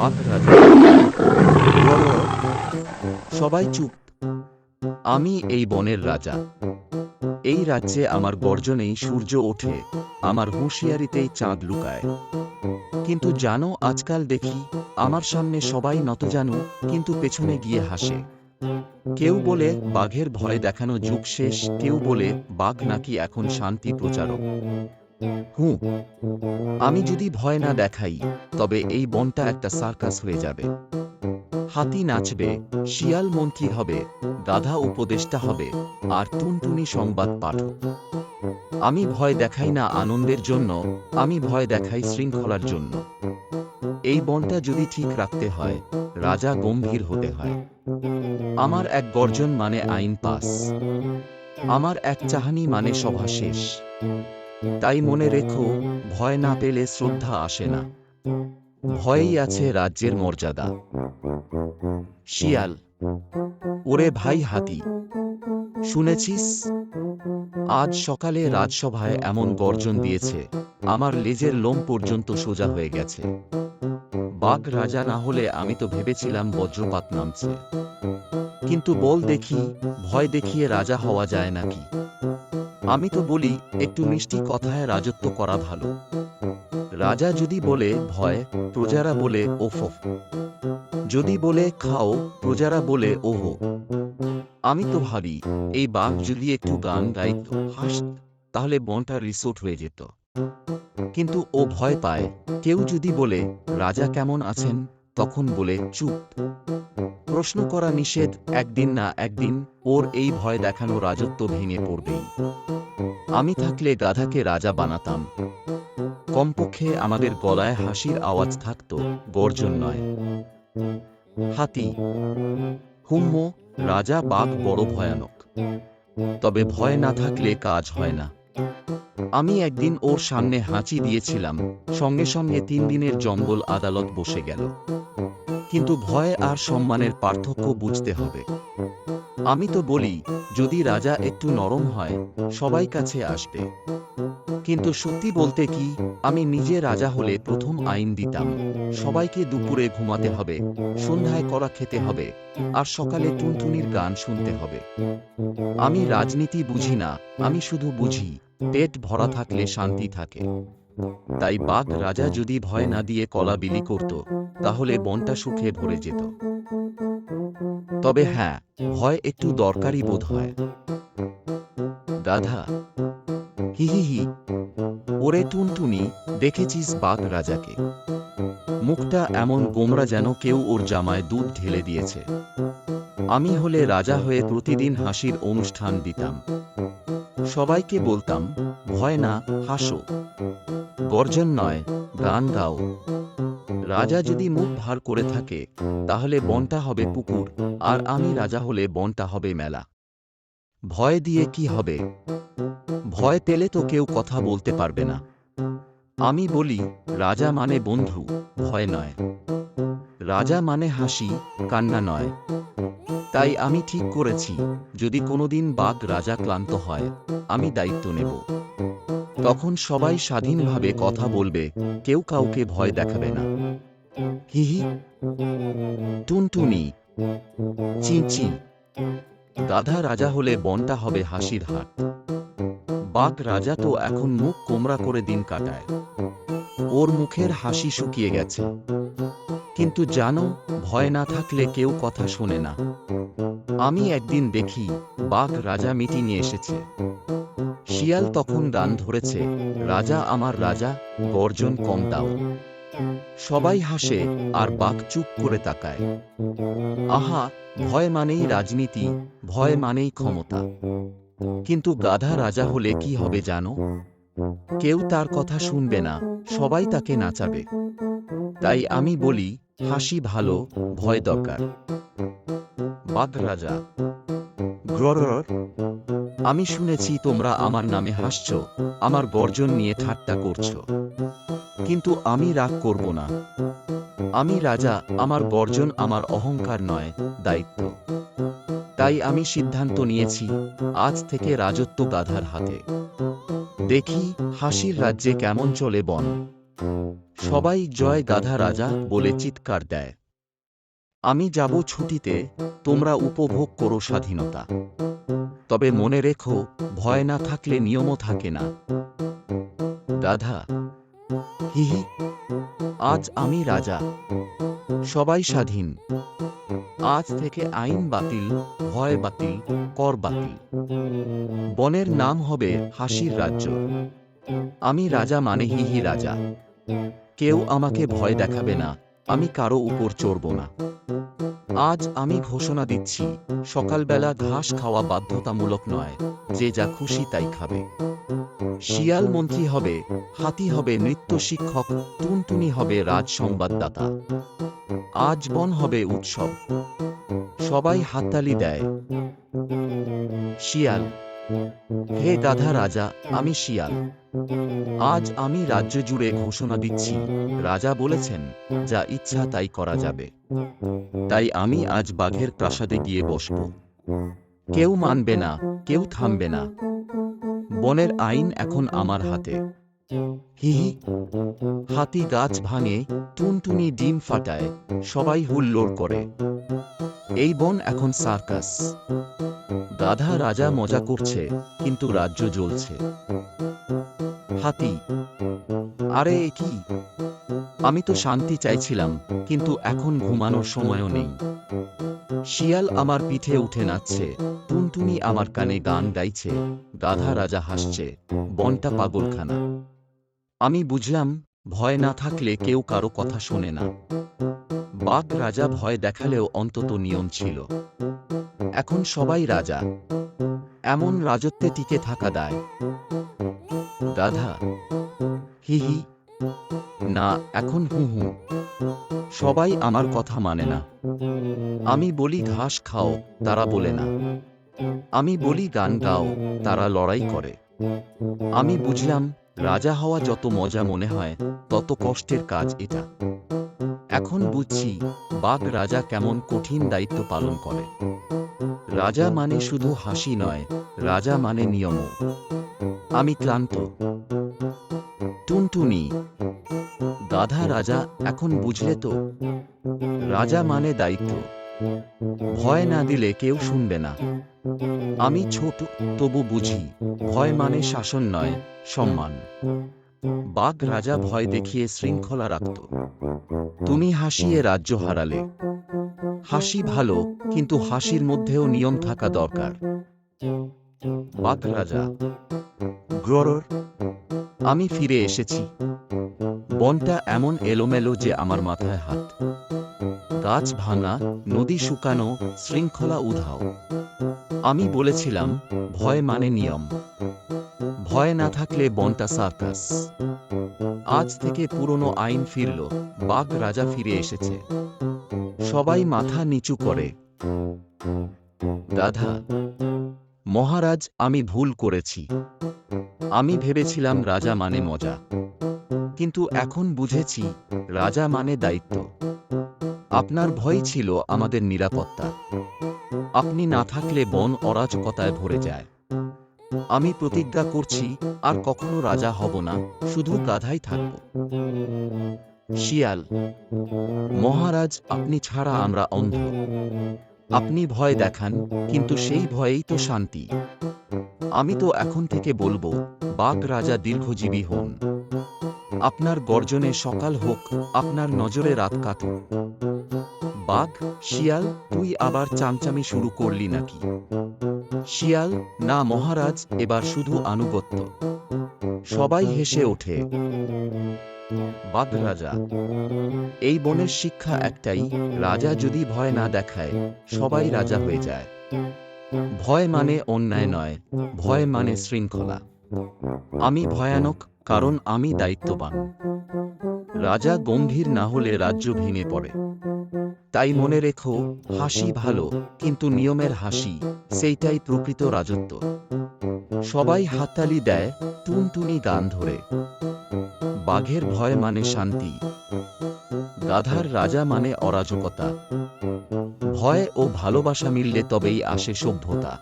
বাঘ সবাই চুপ। আমি এই বনের রাজা। এই রাজ্যে আমার গর্জনেই সূর্য ওঠে, আমার হুঁশিয়ারিতেই চাঁদ লুকায়। কিন্তু জানো, আজকাল দেখি, আমার সামনে সবাই নত জানু কিন্তু পেছনে গিয়ে হাসে। কেউ বলে, বাঘের ভয় দেখানো যুগ শেষ কেউ বলে, বাঘ নাকি এখন শান্তি প্রচারক হুঁ আমি যদি ভয় না দেখাই, তবে এই বনটা একটা সার্কাস হয়ে যাবে। হাতি নাচবে, শিয়াল মন্ত্রী হবে, গাধা উপদেষ্টা হবে, আর টুনটুনি সংবাদ পাঠক। আমি ভয় দেখাই না আনন্দের জন্য, আমি ভয় দেখাই শৃঙ্খলার জন্য। এই বনটা যদি ঠিক রাখতে হয়, রাজা গম্ভীর হতে হয়। আমার এক গর্জন মানে আইন পাস। আমার এক চাহানি মানে সভা শেষ। তাই মনে রেখো, ভয় না পেলে শ্রদ্ধা আসে না। ভয়েই আছে রাজ্যের মর্যাদা। শিয়াল, ওরে ভাই হাতি, শুনেছিস? আজ সকালে রাজসভায় এমন গর্জন দিয়েছে, আমার লেজের লোম পর্যন্ত সোজা হয়ে গেছে। বাঘ রাজা না হলে আমি তো ভেবেছিলাম বজ্রপাত নামছে। কিন্তু বল দেখি, ভয় দেখিয়ে রাজা হওয়া যায় নাকি? আমি তো বলি, একটু মিষ্টি কথায় রাজত্ব করা ভালো। রাজা যদি বলে, ভয়, প্রজারা বলে, ওফ যদি বলে, খাও, প্রজারা বলে, ওহো। আমি তো ভাবি, এই বাঘ যদি একটু গান গাইত, হাসত, তাহলে বনটা রিসোর্ট হয়ে যেত। কিন্তু ও ভয় পায়। কেউ যদি বলে, রাজা কেমন আছেন? তখন বলে, চুপ। প্রশ্ন করা নিষেধ, একদিন না একদিন, ওর এই ভয় দেখানো রাজত্ব ভেঙে পড়বেই। আমি থাকলে গাধাকে রাজা বানাতাম। কমপক্ষে আমাদের গলায় হাসির আওয়াজ থাকতো, গর্জন নয়। হাতি, হুম্ম, রাজা বাঘ বড় ভয়ানক। তবে ভয় না থাকলে কাজ হয় না। আমি একদিন ওর সামনে হাঁচি দিয়েছিলাম, সঙ্গে সঙ্গে তিন দিনের জঙ্গল আদালত বসে গেল। কিন্তু ভয় আর সম্মানের পার্থক্য বুঝতে হবে। আমি তো বলি, যদি রাজা একটু নরম হয়, সবাই কাছে আসবে। কিন্তু সত্যি বলতে কি, আমি নিজে রাজা হলে প্রথম আইন দিতাম। সবাইকে দুপুরে ঘুমাতে হবে, সন্ধ্যায় করা খেতে হবে, আর সকালে টুনটুনির গান শুনতে হবে। আমি রাজনীতি বুঝি না, আমি শুধু বুঝি, পেট ভরা থাকলে শান্তি থাকে। তাই বাঘ রাজা যদি ভয় না দিয়ে কলা বিলি করত, তাহলে বনটা সুখে ভরে যেত। তবে হ্যাঁ ভয় একটু দরকারি বোধ হয়। গাধা হি হি হি। ওরে টুনটুনি, দেখেছিস বাঘ রাজাকে? মুখটা এমন গোমরা যেন কেউ ওর জামায় দুধ ঢেলে দিয়েছে। আমি হলে রাজা হয়ে প্রতিদিন হাসির অনুষ্ঠান দিতাম। সবাইকে বলতাম, ভয় না, হাসো। গর্জন নয়, গান গাও। রাজা যদি মুখ ভার করে থাকে, তাহলে বনটা হবে পুকুর, আর আমি রাজা হলে বনটা হবে মেলা। ভয় দিয়ে কি হবে? ভয় পেলে তো কেউ কথা বলতে পারবে না। আমি বলি, রাজা মানে বন্ধু, ভয় নয়। রাজা মানে হাসি, কান্না নয়। তাই আমি ঠিক করেছি, যদি কোনোদিন বাঘ রাজা ক্লান্ত হয়, আমি দায়িত্ব নেব। তখন সবাই স্বাধীনভাবে কথা বলবে, কেউ কাউকে ভয় দেখাবে না। হিহি টুনটুনি। চিঁচি গাধা রাজা হলে বনটা হবে হাসির হাট। বাঘ রাজা তো এখন মুখ কোমরা করে দিন কাটায়। ওর মুখের হাসি শুকিয়ে গেছে। কিন্তু জানো, ভয় না থাকলে কেউ কথা শোনে না। আমি একদিন দেখি বাঘ রাজা মিটি নিয়ে এসেছে। শিয়াল তখন গান ধরেছে, রাজা আমার রাজা, গর্জন কম দাও। সবাই হাসে আর বাঘ চুপ করে তাকায়। আহা ভয় মানেই রাজনীতি, ভয় মানেই ক্ষমতা। কিন্তু গাধা রাজা হলে কি হবে জানো? কেউ তার কথা শুনবে না, সবাই তাকে নাচাবে। তাই আমি বলি, হাসি ভালো, ভয় দরকার। বাঘ রাজা আমি শুনেছি তোমরা আমার নামে হাসছ, আমার গর্জন নিয়ে ঠাট্টা করছ। কিন্তু আমি রাগ করব না। আমি রাজা, আমার গর্জন আমার অহংকার নয়, দায়িত্ব। তাই আমি সিদ্ধান্ত নিয়েছি, আজ থেকে রাজত্ব গাধার হাতে। দেখি হাসির রাজ্যে কেমন চলে বন। সবাই জয় গাধা রাজা বলে চিৎকার দেয়। আমি যাব ছুটিতে, তোমরা উপভোগ করো স্বাধীনতা। তবে মনে রেখো, ভয় না থাকলে নিয়মও থাকে না। গাধা হিহি আজ আমি রাজা, সবাই স্বাধীন। আজ থেকে আইন বাতিল, ভয় বাতিল, কর বাতিল। বনের নাম হবে হাসির রাজ্য। আমি রাজা মানে হিহি রাজা। কেউ আমাকে ভয় দেখাবে না, আমি কারও উপর চড়ব না। আজ আমি ঘোষণা দিচ্ছি, সকালবেলা ঘাস খাওয়া বাধ্যতামূলক নয়, যে যা খুশি তাই খাবে। শিয়াল মন্ত্রী হবে, হাতি হবে নৃত্য শিক্ষক, টুনটুনি হবে রাজ সংবাদদাতা। আজ বন হবে উৎসব। সবাই হাততালি দেয়। শিয়াল, হে গাধা রাজা, আমি শিয়াল। আজ আমি রাজ্য জুড়ে ঘোষণা দিচ্ছি। রাজা বলেছেন, যা ইচ্ছা তাই করা যাবে। তাই আমি আজ বাঘের প্রাসাদে গিয়ে বসব। কেউ মানবে না, কেউ থামবে না। বনের আইন এখন আমার হাতে। হিহি হাতি গাছ ভাঙে, টুনটুনি ডিম ফাটায়, সবাই হুল্লোড় করে। এই বন এখন সার্কাস। গাধা রাজা মজা করছে, কিন্তু রাজ্য জ্বলছে। হাতি, আরে কি? আমি তো শান্তি চাইছিলাম, কিন্তু এখন ঘুমানোর সময়ও নেই। শিয়াল আমার পিঠে উঠে নাচছে। টুনটুনি আমার কানে গান গাইছে গাধা রাজা হাসছে, বনটা পাগলখানা। আমি বুঝলাম, ভয় না থাকলে কেউ কারও কথা শোনে না। বাঘ রাজা ভয় দেখালেও অন্তত নিয়ম ছিল। এখন সবাই রাজা। এমন রাজত্বে টিকে থাকা দায়। গাধা হি হি। না, এখন হু হু। সবাই আমার কথা মানে না। আমি বলি ঘাস খাও, তারা বলে না। আমি বলি, গান গাও, তারা লড়াই করে। আমি বুঝলাম, রাজা হওয়া যত মজা মনে হয়, তত কষ্টের কাজ এটা। এখন বুঝছি, বাঘ রাজা কেমন কঠিন দায়িত্ব পালন করে। রাজা মানে শুধু হাসি নয়, রাজা মানে নিয়মও। আমি ক্লান্ত। টুনটুনি। গাধা রাজা এখন বুঝলে তো? রাজা মানে দায়িত্ব। ভয় না দিলে কেউ শুনবে না। আমি ছোট, তবু বুঝি, ভয় মানে শাসন নয়, সম্মান। বাঘ রাজা ভয় দেখিয়ে শৃঙ্খলা রাখত। তুমি হাসিয়ে রাজ্য হারালে। হাসি ভালো, কিন্তু হাসির মধ্যেও নিয়ম থাকা দরকার। বাঘ রাজা, গ্ররর, আমি ফিরে এসেছি। বনটা এমন এলোমেলো যে আমার মাথায় হাত। গাছ ভাঙা, নদী শুকানো, শৃঙ্খলা উধাও। আমি বলেছিলাম, ভয় মানে নিয়ম। ভয় না থাকলে বনটা সার্কাস। আজ থেকে পুরনো আইন ফিরল, বাঘ রাজা ফিরে এসেছে। সবাই মাথা নিচু করে। গাধা মহারাজ, আমি ভুল করেছি। আমি ভেবেছিলাম রাজা মানে মজা। কিন্তু এখন বুঝেছি, রাজা মানে দায়িত্ব। আপনার ভয় ছিল আমাদের নিরাপত্তা। আপনি না থাকলে বন অরাজকতায় ভরে যায়। আমি প্রতিজ্ঞা করছি, আর কখনো রাজা হব না, শুধু গাধাই থাকব। শিয়াল, মহারাজ, আপনি ছাড়া আমরা অন্ধ। আপনি ভয় দেখান, কিন্তু সেই ভয়েই তো শান্তি। আমি তো এখন থেকে বলব বাঘ রাজা দীর্ঘজীবী হন। আপনার গর্জনে সকাল হোক, আপনার নজরে রাত কাটুক। বাঘ শিয়াল, তুই আবার চামচামি শুরু করলি নাকি? শিয়াল, না মহারাজ, এবার শুধু আনুগত্য। সবাই হেসে ওঠে। বাঘ রাজা এই বনের শিক্ষা একটাই, রাজা যদি ভয় না দেখায়, সবাই রাজা হয়ে যায়। ভয় মানে অন্যায় নয়, ভয় মানে শৃঙ্খলা। আমি ভয়ানক কারণ আমি দায়িত্ববান। রাজা গম্ভীর না হলে রাজ্য ভেঙে পড়ে। তাই মনে রেখো, হাসি ভালো, কিন্তু নিয়মের হাসি, সেইটাই প্রকৃত রাজত্ব। সবাই হাততালি দেয়, টুনটুনি গান ধরে। বাঘের ভয় মানে শান্তি। গাধার রাজা মানে অরাজকতা। ভয় ও ভালোবাসা মিললে তবেই আসে সভ্যতা।